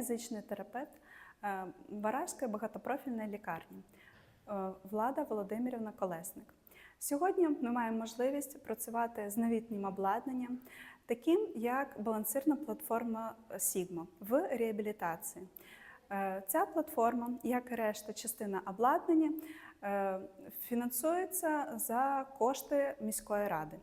фізичний терапевт е, Варажської багатопрофільної лікарні е, Влада Володимирівна Колесник. Сьогодні ми маємо можливість працювати з новітнім обладнанням, таким як балансирна платформа Sigma в реабілітації. Е, Ця платформа, як і решта частина обладнання, е, фінансується за кошти міської ради.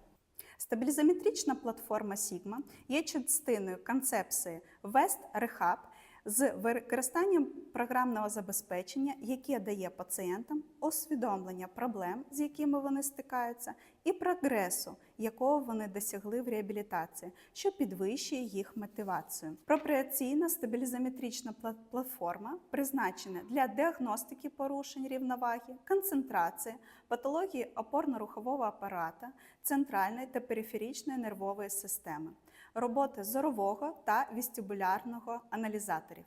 Стабілізометрична платформа Sigma є частиною концепції West Rehab з використанням програмного забезпечення, яке дає пацієнтам усвідомлення проблем, з якими вони стикаються, і прогресу, якого вони досягли в реабілітації, що підвищує їх мотивацію. Пропріаційна стабілізометрична платформа призначена для діагностики порушень рівноваги, концентрації, патології опорно-рухового апарата, центральної та периферичної нервової системи, роботи зорового та вестибулярного аналізаторів.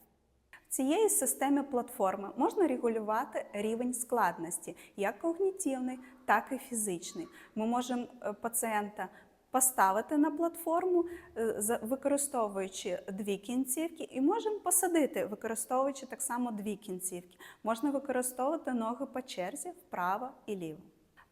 Цієї системи платформи можна регулювати рівень складності, як когнітивний, так і фізичний. Ми можемо е, пацієнта поставити на платформу, е, використовуючи дві кінцівки, і можемо посадити, використовуючи так само дві кінцівки. Можна використовувати ноги по черзі вправо і ліво.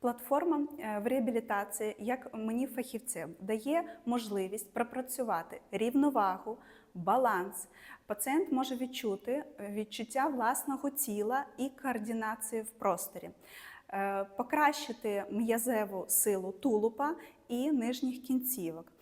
Платформа е, в реабілітації, як мені фахівцям, дає можливість пропрацювати рівновагу, баланс. Пацієнт може відчути е, відчуття власного тіла і координації в просторі, Е, покращити м'язеву силу тулупа і нижніх кінцівок.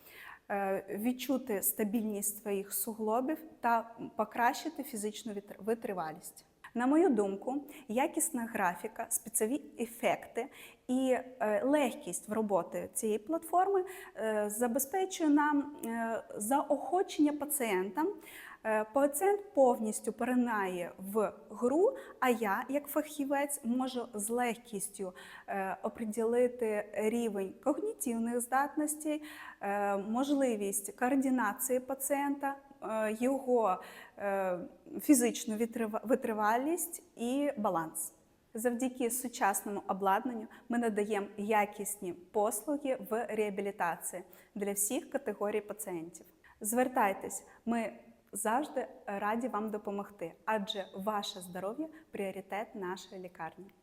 Відчути стабільність своїх суглобів та покращити фізичну витривалість. На мою думку, якісна графіка, спецові ефекти і е, легкість в роботі цієї платформи е, забезпечує нам е, заохочення пацієнтам. Пацієнт повністю поринає в гру, а я, як фахівець, можу з легкістю оприділити рівень когнітивних здатностей, можливість координації пацієнта, його е, фізичну витривалість і баланс. Завдяки сучасному обладнанню ми надаємо якісні послуги в реабілітації для всіх категорій пацієнтів. Звертайтесь, ми завжди раді вам допомогти, адже ваше здоров'я пріоритет нашої лікарні.